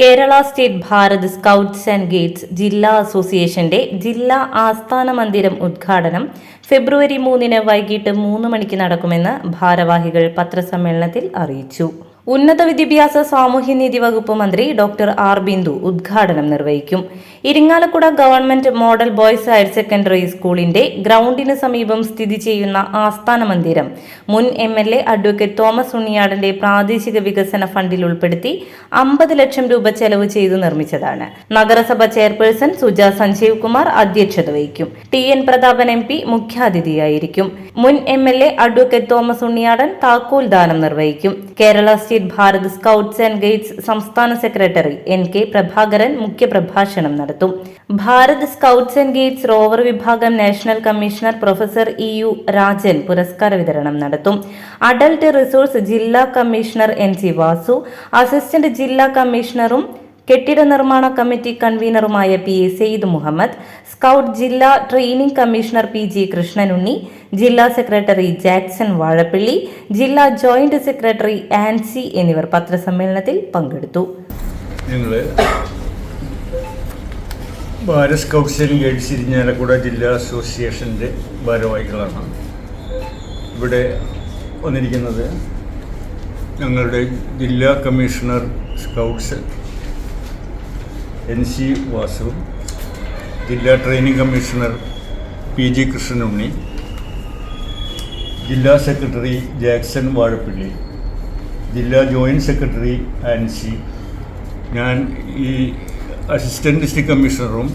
Kerala state Bharat scouts and guides ജില്ലാ അസോസിയേഷന്റെ ജില്ലാ ആസ്ഥാന മന്ദിരം ഉദ്ഘാടനം ഫെബ്രുവരി മൂന്നിന് വൈകിട്ട് മൂന്ന് മണിക്ക് നടക്കുമെന്ന് ഭാരവാഹികൾ പത്രസമ്മേളനത്തിൽ അറിയിച്ചു. ഉന്നത വിദ്യാഭ്യാസ സാമൂഹ്യനീതി വകുപ്പ് മന്ത്രി ഡോക്ടർ ആർ ബിന്ദു ഉദ്ഘാടനം നിർവഹിക്കും. Irinjalakuda government model boys higher secondary സ്കൂളിന്റെ ഗ്രൗണ്ടിന് സമീപം സ്ഥിതി ചെയ്യുന്ന ആസ്ഥാന മന്ദിരം മുൻ M L A advocate Thomas ഉണ്ണിയാടന്റെ പ്രാദേശിക വികസന ഫണ്ടിൽ ഉൾപ്പെടുത്തി അമ്പത് ലക്ഷം രൂപ ചെലവ് ചെയ്തു നിർമ്മിച്ചതാണ്. നഗരസഭ ചെയർപേഴ്സൺ സുജ സഞ്ജീവ് കുമാർ അധ്യക്ഷത വഹിക്കും. T N Prathapan M P മുഖ്യാതിഥിയായിരിക്കും. മുൻ M L A advocate Thomas Unniyadan താക്കോൽ ദാനം നിർവഹിക്കും. Kerala state Bharat scouts and guides സംസ്ഥാന സെക്രട്ടറി എൻ കെ പ്രഭാകരൻ മുഖ്യപ്രഭാഷണം നടത്തും. Bharat scouts and guides rover വിഭാഗം national commissioner professor E U Rajan പുരസ്കാര വിതരണം നടത്തും. അഡൽട്ട് റിസോഴ്സ് ജില്ലാ commissioner N C Vasu assistant ജില്ലാ കമ്മീഷണറും കെട്ടിട നിർമ്മാണ committee കൺവീനറുമായ P A Syed Muhammad scout ജില്ലാ training commissioner P G Krishnanunni ജില്ലാ സെക്രട്ടറി ജാക്സൺ വാഴപ്പള്ളി ജില്ലാ ജോയിന്റ് സെക്രട്ടറി ആൻസി എന്നിവർ പത്രസമ്മേളനത്തിൽ പങ്കെടുത്തു. ഭാരത് സ്കൗട്ട്സ് ഇരിഞ്ഞാലക്കുട ജില്ലാ അസോസിയേഷന്റെ ഭാരവാഹികളാണ്. ഇവിടെ വന്നിരിക്കുന്നത് ഞങ്ങളുടെ ജില്ലാ commissioner scouts N C Vasu ജില്ലാ training commissioner P G Krishnanunni ജില്ലാ സെക്രട്ടറി ജാക്സൺ വാഴപ്പിള്ളി ജില്ലാ ജോയിന്റ് സെക്രട്ടറി ആൻസി ഞാൻ ഈ അസിസ്റ്റന്റ് ഡിസ്ട്രിക്ട് കമ്മീഷണറും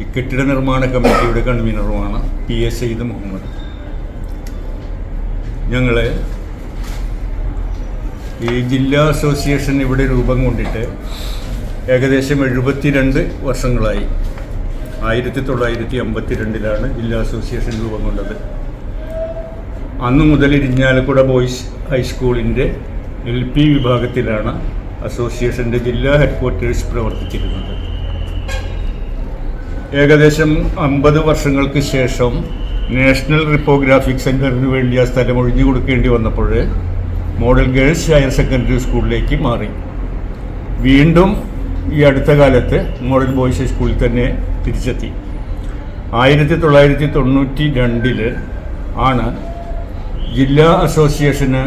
ഈ കെട്ടിട നിർമ്മാണ കമ്മിറ്റിയുടെ കൺവീനറുമാണ് പി എസ് സയ്യിദ് മുഹമ്മദ്. ഞങ്ങളെ ഈ ജില്ലാ അസോസിയേഷൻ ഇവിടെ രൂപം കൊണ്ടിട്ട് ഏകദേശം എഴുപത്തിരണ്ട് വർഷങ്ങളായി. ആയിരത്തി തൊള്ളായിരത്തി അമ്പത്തി രണ്ടിലാണ് ജില്ലാ അസോസിയേഷൻ രൂപം കൊണ്ടത്. അന്ന് മുതൽ ഇരിഞ്ഞാലക്കുട ബോയ്സ് ഹൈസ്കൂളിന്റെ എൽ പി വിഭാഗത്തിലാണ് അസോസിയേഷന്റെ ജില്ലാ ഹെഡ്ക്വാർട്ടേഴ്സ് പ്രവർത്തിച്ചിരുന്നത്. ഏകദേശം അമ്പത് വർഷങ്ങൾക്ക് ശേഷം നാഷണൽ റിപ്പോഗ്രാഫിക് സെന്ററിന് വേണ്ടി ആ സ്ഥലം ഒഴിഞ്ഞു കൊടുക്കേണ്ടി വന്നപ്പോൾ മോഡൽ ഗേൾസ് ഹയർ സെക്കൻഡറി സ്കൂളിലേക്ക് മാറി. വീണ്ടും ഈ അടുത്ത കാലത്ത് മോഡൽ ബോയ്സ് ഹൈസ്കൂളിൽ തന്നെ തിരിച്ചെത്തി. ആയിരത്തി തൊള്ളായിരത്തി തൊണ്ണൂറ്റി രണ്ടിൽ ആണ് ജില്ലാ അസോസിയേഷന്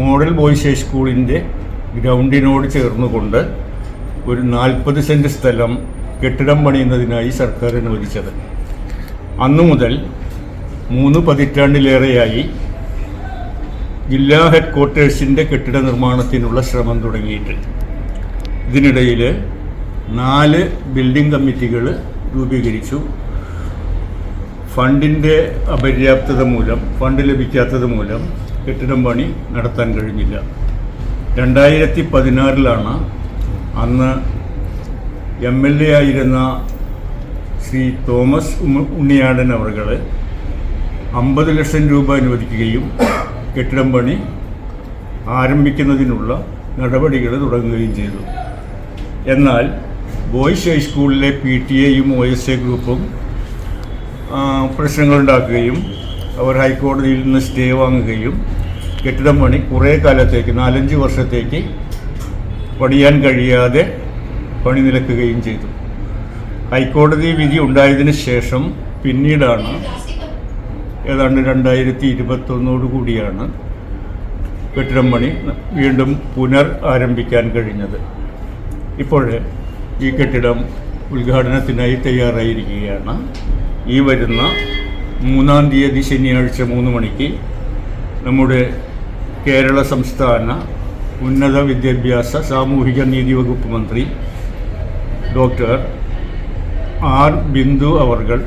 മോഡൽ ബോയ്സ് ഹൈസ്കൂളിന്റെ ഗ്രൗണ്ടിനോട് ചേർന്നുകൊണ്ട് ഒരു നാൽപ്പത് സെന്റ് സ്ഥലം കെട്ടിടം പണിയുന്നതിനായി സർക്കാർ അനുവദിച്ചത്. അന്നു മുതൽ മൂന്ന് പതിറ്റാണ്ടിലേറെയായി ജില്ലാ ഹെഡ് ക്വാർട്ടേഴ്സിന്റെ കെട്ടിട നിർമ്മാണത്തിനുള്ള ശ്രമം തുടങ്ങിയിട്ട്. ഇതിനിടയിൽ നാല് ബിൽഡിംഗ് കമ്മിറ്റികൾ രൂപീകരിച്ചു. ഫണ്ടിന്റെ അപര്യാപ്തത മൂലം ഫണ്ട് ലഭിക്കാത്തത് മൂലം കെട്ടിടം പണി നടത്താൻ കഴിഞ്ഞില്ല. രണ്ടായിരത്തി പതിനാറിലാണ് അന്ന് എം എൽ എ ആയിരുന്ന ശ്രീ തോമസ് ഉണ്ണിയാടൻ അവർകൾ അമ്പത് ലക്ഷം രൂപ അനുവദിക്കുകയും കെട്ടിടം പണി ആരംഭിക്കുന്നതിനുള്ള നടപടികൾ തുടങ്ങുകയും ചെയ്തു. എന്നാൽ ബോയ്സ് ഹൈസ്കൂളിലെ പി ടി എയും ഒ എസ് എ ഗ്രൂപ്പും പ്രശ്നങ്ങളുണ്ടാക്കുകയും അവർ ഹൈക്കോടതിയിൽ നിന്ന് സ്റ്റേ വാങ്ങുകയും കെട്ടിടം പണി കുറേ കാലത്തേക്ക് നാലഞ്ച് വർഷത്തേക്ക് പണിയാൻ കഴിയാതെ പണി നിലക്കുകയും ചെയ്തു. ഹൈക്കോടതി വിധി ഉണ്ടായതിന് ശേഷം പിന്നീടാണ് ഏതാണ്ട് രണ്ടായിരത്തി ഇരുപത്തൊന്നോട് കൂടിയാണ് കെട്ടിടം പണി വീണ്ടും പുനർ ആരംഭിക്കാൻ കഴിഞ്ഞത്. ഇപ്പോൾ ഈ കെട്ടിടം ഉദ്ഘാടനത്തിനായി തയ്യാറായിരിക്കുകയാണ്. ഈ വരുന്ന മൂന്നാം തീയതി ശനിയാഴ്ച മൂന്ന് മണിക്ക് നമ്മുടെ കേരള സംസ്ഥാന ഉന്നത വിദ്യാഭ്യാസ സാമൂഹിക നീതി വകുപ്പ് മന്ത്രി ഡോക്ടർ ആർ ബിന്ദു അവർകൾ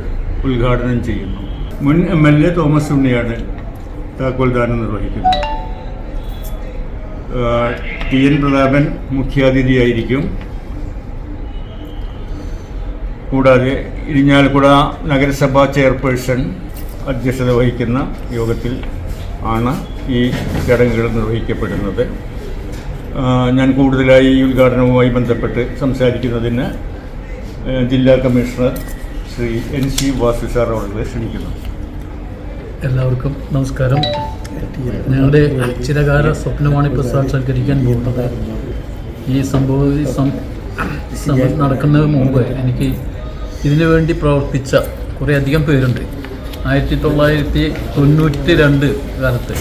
ഉദ്ഘാടനം ചെയ്യുന്നു. മുൻ എം എൽ എ തോമസ് ഉണ്ണിയാണ് താക്കോൽദാനം നിർവഹിക്കുന്നത്. ടി എൻ പ്രതാപൻ മുഖ്യാതിഥിയായിരിക്കും. കൂടാതെ ഇരിഞ്ഞാലക്കുട നഗരസഭാ ചെയർപേഴ്സൺ അധ്യക്ഷത വഹിക്കുന്ന യോഗത്തിൽ ആണ് ഈ ചടങ്ങുകൾ നിർവഹിക്കപ്പെടുന്നത്. ഞാൻ കൂടുതലായി ഈ ഉദ്ഘാടനവുമായി ബന്ധപ്പെട്ട് സംസാരിക്കുന്നതിന് ജില്ലാ commissioner Shri N C Vasu അവരുടെ ക്ഷണിക്കുന്നു എല്ലാവർക്കും നമസ്കാരം. ഞങ്ങളുടെ ചിരകാല സ്വപ്നമാണ് ഇപ്പോൾ സാക്ഷാത്കരിക്കാൻ പോകുന്നത്. ഈ സംഭവം ഈ സം- സംഭവം നടക്കുന്നതിന് മുമ്പ് എനിക്ക് ഇതിനു വേണ്ടി പ്രവർത്തിച്ച കുറേ അധികം പേരുണ്ട്. ആയിരത്തി തൊള്ളായിരത്തി തൊണ്ണൂറ്റി രണ്ട് കാലത്ത്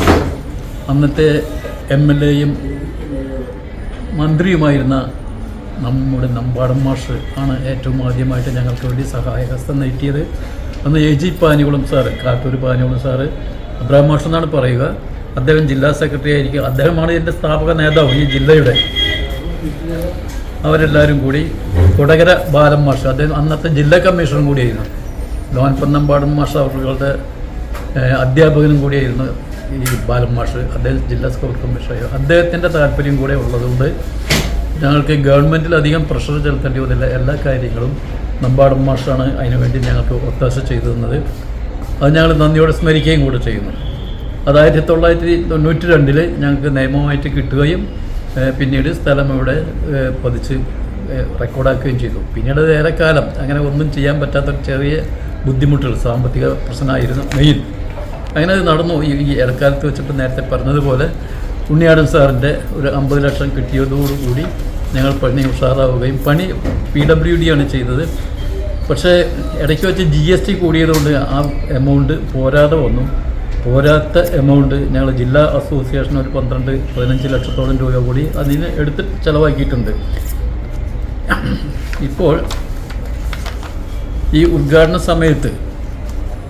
അന്നത്തെ എം എൽ എയും മന്ത്രിയുമായിരുന്ന നമ്മുടെ നമ്പാടൻ മാഷ് ആണ് ഏറ്റവും ആദ്യമായിട്ട് ഞങ്ങൾക്ക് വേണ്ടി സഹായഹസ്തം നീട്ടിയത് അന്ന് A G Panikulam sir Kattoor Panikulam sir Abraham motion എന്നാണ് പറയുക. അദ്ദേഹം ജില്ലാ സെക്രട്ടറി ആയിരിക്കും. അദ്ദേഹമാണ് ഇതിന്റെ സ്ഥാപക നേതാവ് ഈ ജില്ലയുടെ. അവരെല്ലാവരും കൂടി കൊടകര ബാലൻ മാഷ് അദ്ദേഹം അന്നത്തെ ജില്ലാ കമ്മീഷണറും കൂടിയായിരുന്നു. ലോൻ പന്നമ്പാടൻ മാഷ് അവരുടെ അധ്യാപകനും കൂടിയായിരുന്നു ഈ ബാലൻ മാഷ്. അദ്ദേഹം ജില്ലാ സ്കൂൾ കമ്മീഷണർ. അദ്ദേഹത്തിന്റെ താല്പര്യം കൂടെ ഉള്ളതുകൊണ്ട് ഞങ്ങൾക്ക് ഗവൺമെന്റിൽ അധികം പ്രഷർ ചെലുത്തേണ്ടി വന്നില്ല. എല്ലാ കാര്യങ്ങളും നമ്പാടൻ മാഷാണ് അതിനുവേണ്ടി ഞങ്ങൾക്ക് ഒത്താശ ചെയ്തു തന്നത്. അത് ഞങ്ങൾ നന്ദിയോടെ സ്മരിക്കുകയും കൂടെ ചെയ്യുന്നു. അത് ആയിരത്തി തൊള്ളായിരത്തി തൊണ്ണൂറ്റി രണ്ടിൽ ഞങ്ങൾക്ക് നിയമമായിട്ട് കിട്ടുകയും പിന്നീട് സ്ഥലം ഇവിടെ പതിച്ച് റെക്കോർഡാക്കുകയും ചെയ്തു. പിന്നീട് ഏറെക്കാലം അങ്ങനെ ഒന്നും ചെയ്യാൻ പറ്റാത്ത ചെറിയ ബുദ്ധിമുട്ടുകൾ സാമ്പത്തിക പ്രശ്നമായിരുന്നു മെയിൻ. അങ്ങനെ അത് നടന്നു. ഈ ഇടക്കാലത്ത് വെച്ചിട്ട് നേരത്തെ പറഞ്ഞതുപോലെ ഉണ്ണിയാടൻ സാറിന്റെ ഒരു അമ്പത് ലക്ഷം കിട്ടിയതോടുകൂടി ഞങ്ങൾ പണി ഉഷാറാവുകയും പണി പി ഡബ്ല്യു ഡി ആണ് ചെയ്തത്. പക്ഷേ ഇടയ്ക്ക് വെച്ച് ജി എസ് ടി കൂടിയതുകൊണ്ട് ആ എമൗണ്ട് പോരാതെ വന്നു. പോരാത്ത എമൗണ്ട് ഞങ്ങൾ ജില്ലാ അസോസിയേഷൻ ഒരു പന്ത്രണ്ട് പതിനഞ്ച് ലക്ഷത്തോളം രൂപ കൂടി അതിന് എടുത്ത് ചിലവാക്കിയിട്ടുണ്ട്. ഇപ്പോൾ ഈ ഉദ്ഘാടന സമയത്ത്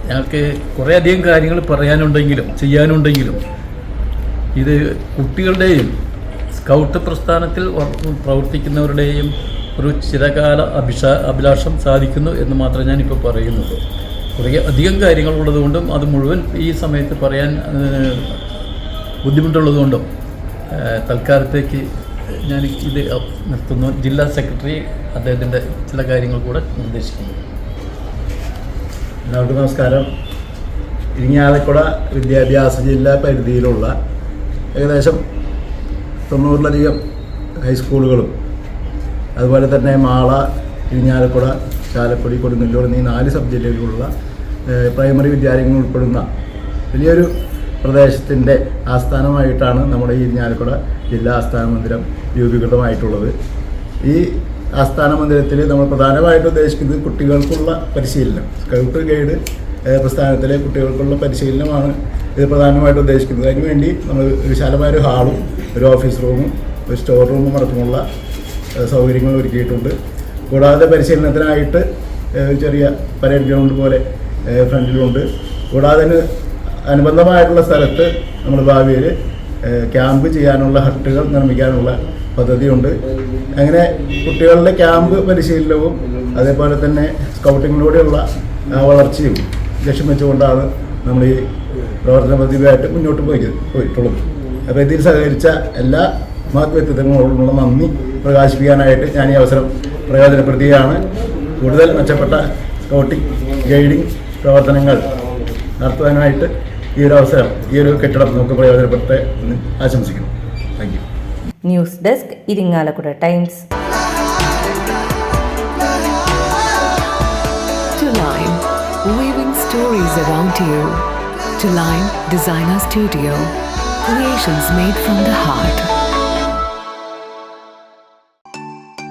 ഞങ്ങൾക്ക് കുറേയധികം കാര്യങ്ങൾ പറയാനുണ്ടെങ്കിലും ചെയ്യാനുണ്ടെങ്കിലും ഇത് കുട്ടികളുടെയും സ്കൗട്ട് പ്രസ്ഥാനത്തിൽ പ്രവർത്തിക്കുന്നവരുടെയും ഒരു ചിരകാല അഭിഷ അഭിലാഷം സാധിക്കുന്നു എന്ന് മാത്രമേ ഞാൻ ഇപ്പോൾ പറയുന്നുള്ളൂ. കുറേ അധികം കാര്യങ്ങളുള്ളതുകൊണ്ടും അത് മുഴുവൻ ഈ സമയത്ത് പറയാൻ ബുദ്ധിമുട്ടുള്ളത് ബുദ്ധിമുട്ടുള്ളതുകൊണ്ടും തൽക്കാലത്തേക്ക് ഞാൻ ഇത് നിർത്തുന്നു. ജില്ലാ സെക്രട്ടറി അദ്ദേഹത്തിന്റെ ചില കാര്യങ്ങൾ കൂടെ നിർദ്ദേശിക്കുന്നു. എല്ലാവർക്കും നമസ്കാരം. ഇരിങ്ങാലക്കുട വിദ്യാഭ്യാസ ജില്ലാ പരിധിയിലുള്ള ഏകദേശം തൊണ്ണൂറിലധികം ഹൈസ്കൂളുകളും അതുപോലെ തന്നെ മാള ഇരിഞ്ഞാലക്കുട ചാലക്കുടി കൊടുങ്ങല്ലൂർ എന്നീ നാല് സബ് ജില്ലകളിലുള്ള പ്രൈമറി വിദ്യാലയങ്ങൾ ഉൾപ്പെടുന്ന വലിയൊരു പ്രദേശത്തിന്റെ ആസ്ഥാനമായിട്ടാണ് നമ്മുടെ ഈ ഇരിഞ്ഞാലക്കുട ജില്ലാ ആസ്ഥാന മന്ദിരം രൂപീകൃതമായിട്ടുള്ളത്. ഈ ആസ്ഥാന മന്ദിരത്തിൽ നമ്മൾ പ്രധാനമായിട്ട് ഉദ്ദേശിക്കുന്നത് കുട്ടികൾക്കുള്ള പരിശീലനം. സ്കൗട്ട് ഗൈഡ് പ്രസ്ഥാനത്തിലെ കുട്ടികൾക്കുള്ള പരിശീലനമാണ് ഇത് പ്രധാനമായിട്ട് ഉദ്ദേശിക്കുന്നത്. അതിനുവേണ്ടി നമ്മൾ വിശാലമായ ഒരു ഹാളും ഒരു ഓഫീസ് റൂമും ഒരു സ്റ്റോർ റൂമും അടക്കമുള്ള സൗകര്യങ്ങൾ ഒരുക്കിയിട്ടുണ്ട്. കൂടാതെ പരിശീലനത്തിനായിട്ട് ചെറിയ പരേഡ് ഗ്രൗണ്ട് പോലെ ഫ്രണ്ടിലുണ്ട് കൂടാതെ അനുബന്ധമായിട്ടുള്ള സ്ഥലത്ത് നമ്മൾ ഭാവിയിൽ ക്യാമ്പ് ചെയ്യാനുള്ള ഹട്ടുകൾ നിർമ്മിക്കാനുള്ള പദ്ധതിയുണ്ട്. അങ്ങനെ കുട്ടികളുടെ ക്യാമ്പ് പരിശീലനവും അതേപോലെ തന്നെ സ്കൗട്ടിങ്ങിലൂടെയുള്ള വളർച്ചയും ലക്ഷ്യം വെച്ചുകൊണ്ടാണ് നമ്മൾ ഈ പ്രവർത്തന പദ്ധതിയായിട്ട് മുന്നോട്ട് പോയി പോയിട്ടുള്ളത്. അപ്പോൾ ഇതിൽ സഹകരിച്ച എല്ലാ മഹത് വ്യക്തിത്വങ്ങളോടുള്ള നന്ദി പ്രകാശിപ്പിക്കാനായിട്ട് ഞാൻ ഈ അവസരം പ്രയോജനപ്പെടുത്തുകയാണ് കൂടുതൽ മെച്ചപ്പെട്ട സ്കൗട്ടിംഗ് ഗൈഡിംഗ് പ്രവർത്തനങ്ങൾ നടത്തുവാനായിട്ട് ഈ ഒരു അവസരം ഈ ഒരു കെട്ടിടം നമുക്ക് പ്രയോജനപ്പെടുത്തേ എന്ന് ആശംസിക്കുന്നു thank you news desk Irinjalakuda times weaving stories around you. To Line Designer Studio, creations made from the heart.